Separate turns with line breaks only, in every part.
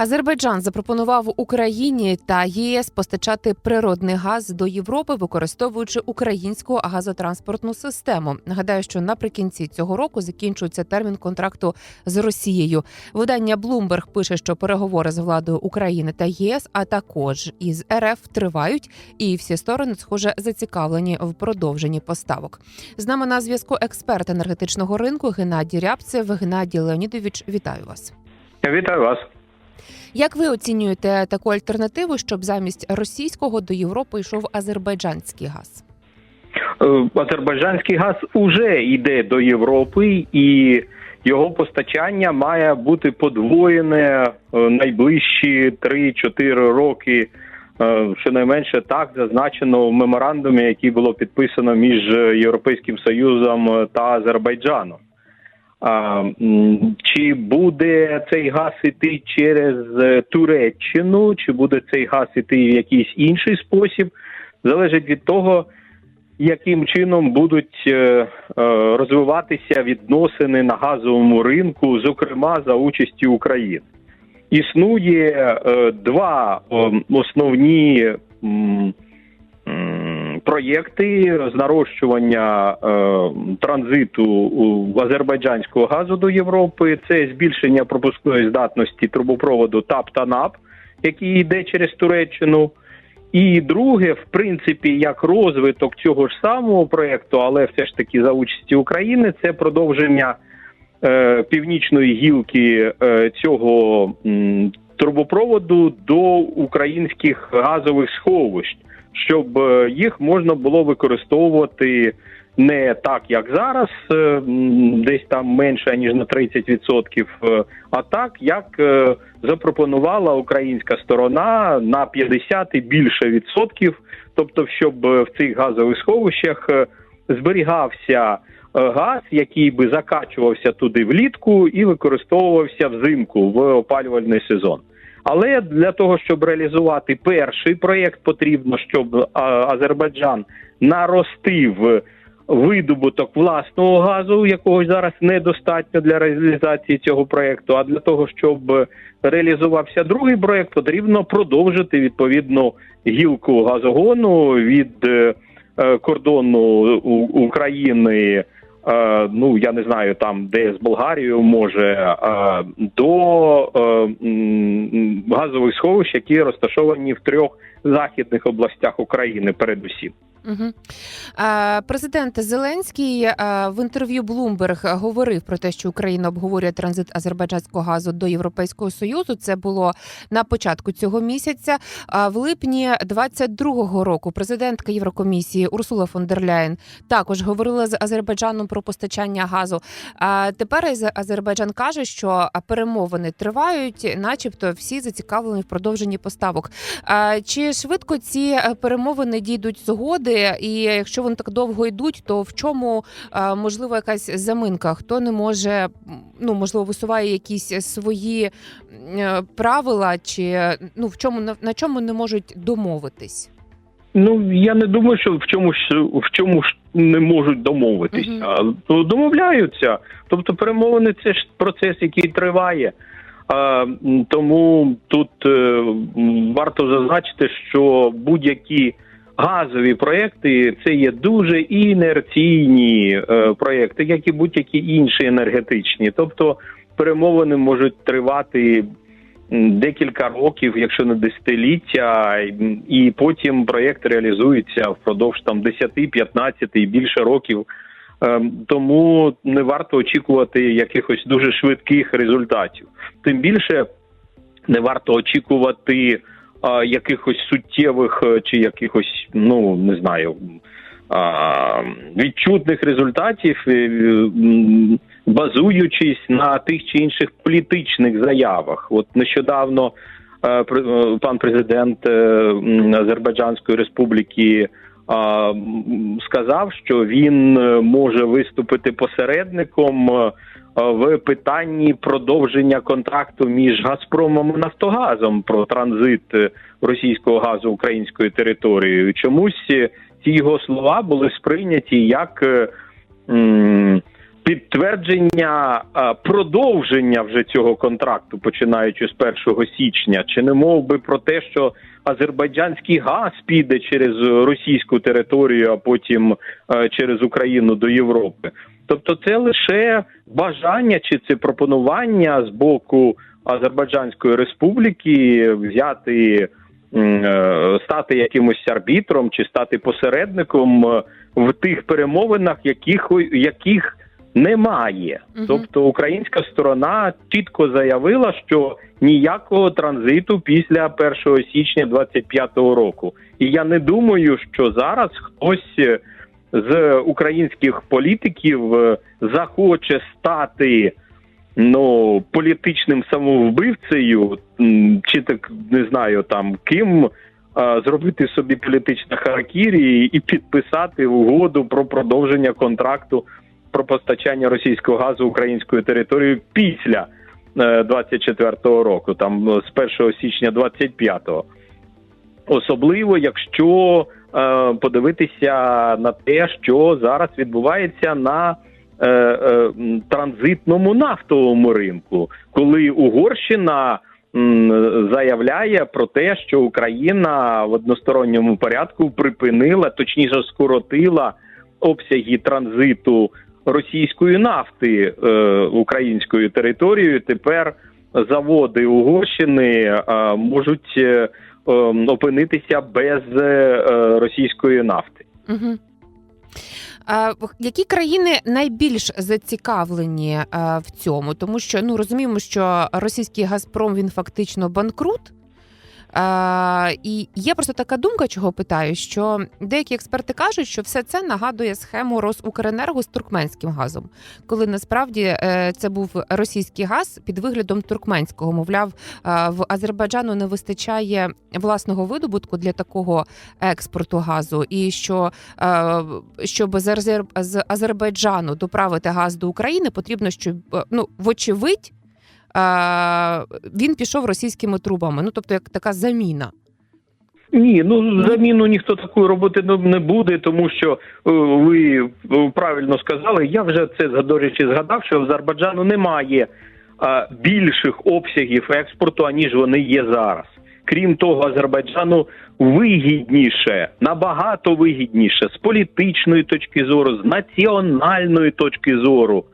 Азербайджан запропонував Україні та ЄС постачати природний газ до Європи, використовуючи українську газотранспортну систему. Нагадаю, що наприкінці цього року закінчується термін контракту з Росією. Видання Bloomberg пише, що переговори з владою України та ЄС, а також із РФ тривають, і всі сторони, схоже, зацікавлені в продовженні поставок. З нами на зв'язку експерт енергетичного ринку Геннадій Рябцев. Геннадій Леонідович, вітаю вас.
Вітаю вас.
Як ви оцінюєте таку альтернативу, щоб замість російського до Європи йшов азербайджанський газ?
Е, Азербайджанський газ уже йде до Європи, і його постачання має бути подвоєне е, найближчі 3-4 роки. Е, Щонайменше так зазначено в меморандумі, який було підписано між Європейським Союзом та Азербайджаном. А, Чи буде цей газ іти через е, Туреччину, чи буде цей газ іти в якийсь інший спосіб, залежить від того, яким чином будуть е, е, розвиватися відносини на газовому ринку, зокрема за участі України. Існує два основні. Проєкти з нарощування е, транзиту азербайджанського газу до Європи це збільшення пропускної здатності трубопроводу ТАП та НАП, який йде через Туреччину. І друге, в принципі, як розвиток цього ж самого проєкту, але все ж таки за участі України, це продовження е, північної гілки е, цього м, трубопроводу до українських газових сховищ, щоб е, їх можна було використовувати не так, як зараз, е, десь там менше ніж на 30%, е, а так, як запропонувала українська сторона на 50 і більше відсотків, тобто, щоб в цих газових сховищах зберігався газ, який би закачувався туди влітку і використовувався взимку в опалювальний сезон. Але для того, щоб реалізувати перший проєкт, потрібно, щоб Азербайджан наростив видобуток власного газу, якого зараз недостатньо для реалізації цього проєкту. А для того, щоб реалізувався другий проєкт, потрібно продовжити відповідно гілку газогону від е, е, кордону України. Е, Ну я не знаю там, де з Болгарією може е, до е, газових сховищ, які розташовані в трьох західних областях України, передусім.
Угу. Президент Зеленський е, в інтерв'ю Bloomberg говорив про те, що Україна обговорює транзит азербайджанського газу до Європейського союзу. Це було на початку цього місяця. А в липні 22-го року президентка Єврокомісії Урсула фон дер Ляєн також говорила з Азербайджаном про постачання газу. А тепер Аз- Азербайджан каже, що перемовини тривають, начебто всі зацікавлені в продовженні поставок. Чи швидко ці е, перемовини дійдуть згоди? І якщо вони так довго йдуть, то в чому е, можливо якась заминка? Хто не може ну можливо висуває якісь свої е, правила, чи ну в чому на, на чому не можуть домовитись?
Ну я не думаю, що в чому ж в чому ж не можуть домовитися.
Мгм.
Ну, домовляються. Тобто, перемовини це ж процес, який триває. А, тому тут е, варто зазначити, що будь-які газові проекти це є дуже інерційні е, проекти, як і будь-які інші енергетичні. Тобто перемовини можуть тривати декілька років, якщо не десятиліття, і- потім проєкт реалізується впродовж там 10, 15 і більше років. Ем, Тому не варто очікувати якихось дуже швидких результатів. Тим більше не варто очікувати а, якихось суттєвих е, чи якихось, ну не знаю, а, відчутних результатів, е, базуючись на тих чи інших політичних заявах. От нещодавно е, пан президент Азербайджанської республіки сказав, що він може виступити посередником в питанні продовження контракту між Газпромом і Нафтогазом про транзит е, російського газу українською територією. Чомусь е, ці його слова були сприйняті як е, підтвердження е, продовження вже цього контракту, починаючи з 1 січня, чи не мов би про те, що азербайджанський газ піде через російську територію, а потім е, через Україну до Європи. Тобто, це лише бажання чи це пропонування з боку Азербайджанської республіки взяти е, стати якимось арбітром чи стати посередником е, в тих перемовинах, яких яких немає.
Мгм.
Тобто українська сторона чітко заявила, що ніякого транзиту після 1 січня 25-го року. І я не думаю, що зараз хтось е, з українських політиків е, захоче стати ну політичним самовбивцею, чи так не знаю там ким. Зробити собі політичне харакірі і підписати угоду про продовження контракту про постачання російського газу українською територією після е, 24-го року, там е, з 1 січня 25-го. Особливо, якщо е, подивитися на те, що зараз відбувається на е, е, транзитному нафтовому ринку, коли Угорщина заявляє про те, що Україна в односторонньому порядку припинила, точніше скоротила обсяги транзиту російської нафти е, українською територією. Тепер заводи Угорщини е, можуть е, е, опинитися без е, російської нафти.
Угу. А, які країни найбільш зацікавлені а, в цьому? Тому що ну розуміємо, що російський Газпром він фактично банкрут. А, і є просто така думка, чого питаю, що деякі експерти кажуть, що все це нагадує схему Росукренерго з туркменським газом, коли насправді е, це був російський газ під виглядом туркменського. Мовляв, а, в Азербайджану не вистачає власного видобутку для такого експорту газу, і що е, щоб з Азер- Азербайджану доправити газ до України, потрібно, щоб е, ну вочевидь. Він пішов російськими трубами, ну тобто як така заміна.
Ні, ну заміну ніхто такої робити не- буде, тому що е, ви е, правильно сказали. Я вже це до речі згадав, що в Азербайджану немає е, більших обсягів експорту, аніж вони є зараз. Крім того, Азербайджану вигідніше, набагато вигідніше з політичної точки зору, з національної точки зору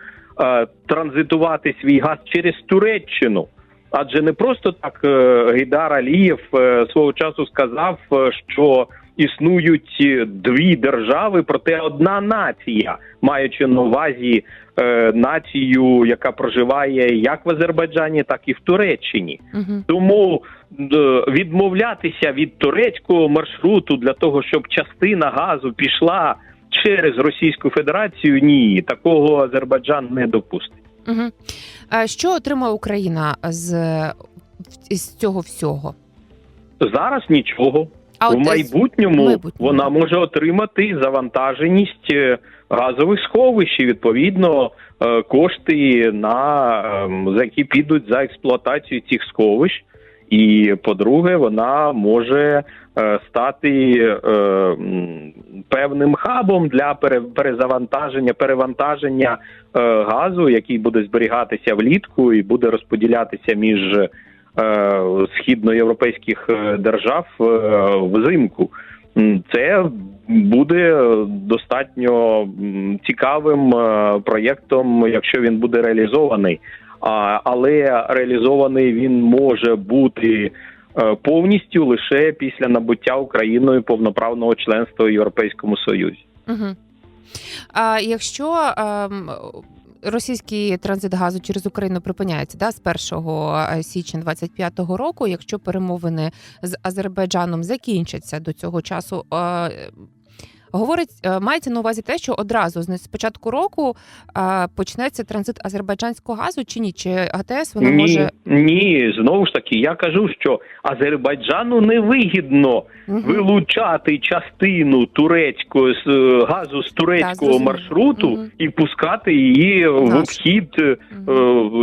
транзитувати свій газ через Туреччину. Адже не просто так е, Гейдар Алієв е, свого часу сказав, е, що існують е, дві держави, проте одна нація, маючи на увазі е, націю, яка проживає як в Азербайджані, так і в Туреччині.
Угу.
Тому е, відмовлятися від турецького маршруту для того, щоб частина газу пішла через Російську Федерацію, ні, такого Азербайджан не допустить.
Угу. А що отримає Україна з, з цього всього?
Зараз нічого.
А
в
от
майбутньому
майбутньому.
вона може отримати завантаженість е, газових сховищ, і відповідно е, кошти на ем, за які підуть за експлуатацію цих сховищ. І по-друге, вона може стати е, певним хабом для пере- перезавантаження, перевантаження е, газу, який буде зберігатися влітку і буде розподілятися між е, східноєвропейських е, держав е, взимку. Це буде достатньо цікавим е, проєктом, якщо він буде реалізований. Але реалізований він може бути е, повністю лише після набуття Україною повноправного членства в Європейському Союзі.
Угу. А якщо ем, російський транзит газу через Україну припиняється да, з 1 січня 25-го року, якщо перемовини з Азербайджаном закінчаться до цього часу, е, говорить, е, мається на увазі те, що одразу з початку року е, почнеться транзит азербайджанського газу чи ні? Чи ГТС вона
ні,
може
ні, знову ж таки, я кажу, що Азербайджану невигідно
Мгм.
вилучати частину турецького е, газу з турецького
зрозуміло.
маршруту
Мгм.
і пускати її в обхід е,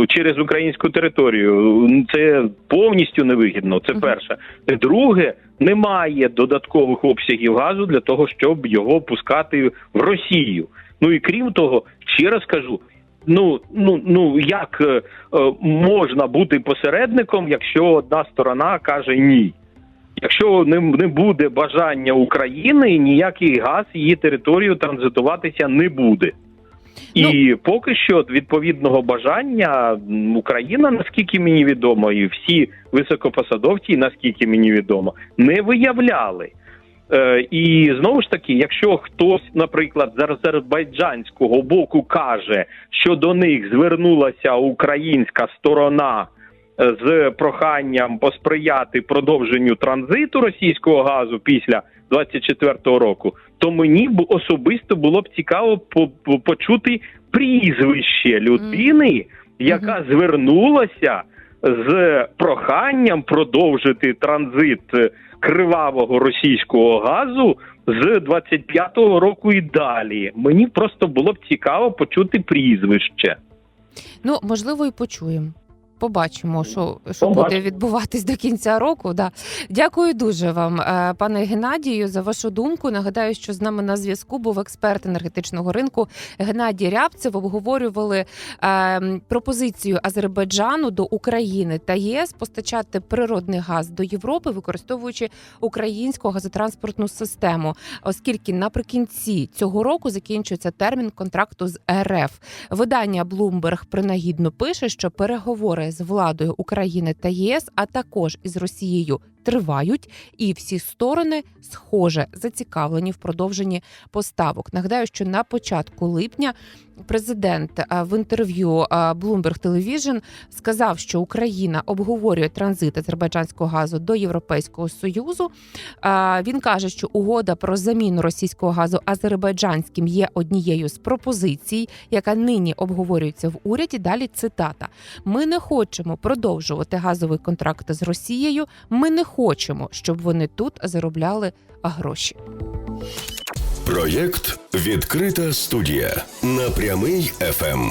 через українську територію. Це повністю невигідно. Це
Мгм.
перше. Друге, немає додаткових обсягів газу для того, щоб його пускати в Росію. Ну і крім того, ще раз кажу. Ну ну ну як е, е, можна бути посередником, якщо одна сторона каже ні? Якщо не, не буде бажання України, ніякий газ її територію транзитуватися не буде. І поки що відповідного бажання Україна, наскільки мені відомо, і всі високопосадовці, наскільки мені відомо, не виявляли. Е, і знову ж таки, якщо хтось, наприклад, з азербайджанського боку каже, що до них звернулася українська сторона з проханням посприяти продовженню транзиту російського газу після 24-го року, то мені б особисто було б цікаво по- по- почути прізвище людини, яка звернулася з проханням продовжити транзит кривавого російського газу з 25-го року і далі. Мені просто було б цікаво почути прізвище.
Ну, можливо, і почуємо. Побачимо, що, що
Побачимо.
буде відбуватись до кінця року. Да. Дякую дуже вам, е, пане Геннадію, за вашу думку. Нагадаю, що з нами на зв'язку був експерт енергетичного ринку Геннадій Рябцев. Обговорювали е, пропозицію Азербайджану до України та ЄС постачати природний газ до Європи, використовуючи українську газотранспортну систему, оскільки наприкінці цього року закінчується термін контракту з РФ. Видання Bloomberg принагідно пише, що переговори з владою України та ЄС, а також із Росією. Тривають, і всі сторони схоже зацікавлені в продовженні поставок. Нагадаю, що на початку липня президент е, в інтерв'ю е, Bloomberg Television сказав, що Україна обговорює транзит азербайджанського газу до Європейського союзу. Е, Він каже, що угода про заміну російського газу азербайджанським є однією з пропозицій, яка нині обговорюється в уряді. Далі цитата: Ми не хочемо продовжувати газовий контракт з Росією. Ми не хочемо, щоб вони тут заробляли гроші.
Проєкт Відкрита студія на прямий ФМ.